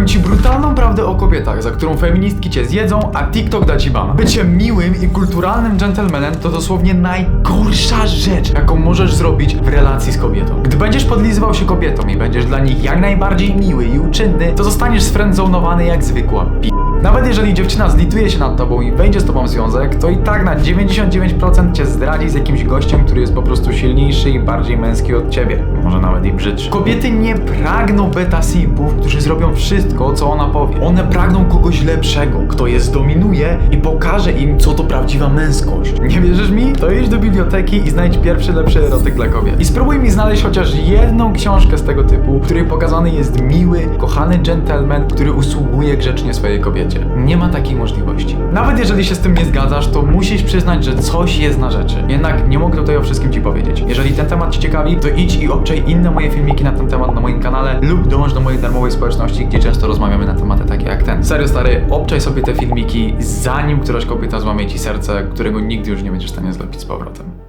Powiem ci brutalną prawdę o kobietach, za którą feministki cię zjedzą, a TikTok da ci bana. Bycie miłym i kulturalnym gentlemanem to dosłownie najgorsza rzecz, jaką możesz zrobić w relacji z kobietą. Gdy będziesz podlizywał się kobietom i będziesz dla nich jak najbardziej miły i uczynny, to zostaniesz sfriendzonowany jak zwykła pi... Nawet jeżeli dziewczyna zlituje się nad tobą i wejdzie z tobą w związek, to i tak na 99% cię zdradzi z jakimś gościem, który jest po prostu silniejszy i bardziej męski od ciebie. Może nawet i brzydszy. Kobiety nie pragną beta simpów, którzy zrobią wszystko, co ona powie. One pragną kogoś lepszego, kto je zdominuje i pokaże im, co to prawdziwa męskość. Nie wierzysz mi? To idź do biblioteki i znajdź pierwszy lepszy erotyk dla kobiet. I spróbuj mi znaleźć chociaż jedną książkę z tego typu, w której pokazany jest miły, kochany gentleman, który usługuje grzecznie swojej kobiecie. Nie ma takiej możliwości. Nawet jeżeli się z tym nie zgadzasz, to musisz przyznać, że coś jest na rzeczy. Jednak nie mogę tutaj o wszystkim ci powiedzieć. Jeżeli ten temat cię ciekawi, to idź i obczaj inne moje filmiki na ten temat na moim kanale lub dołącz do mojej darmowej społeczności, gdzie często rozmawiamy na tematy takie jak ten. Serio stary, obczaj sobie te filmiki, zanim któraś kobieta złamie ci serce, którego nigdy już nie będziesz w stanie zlepić z powrotem.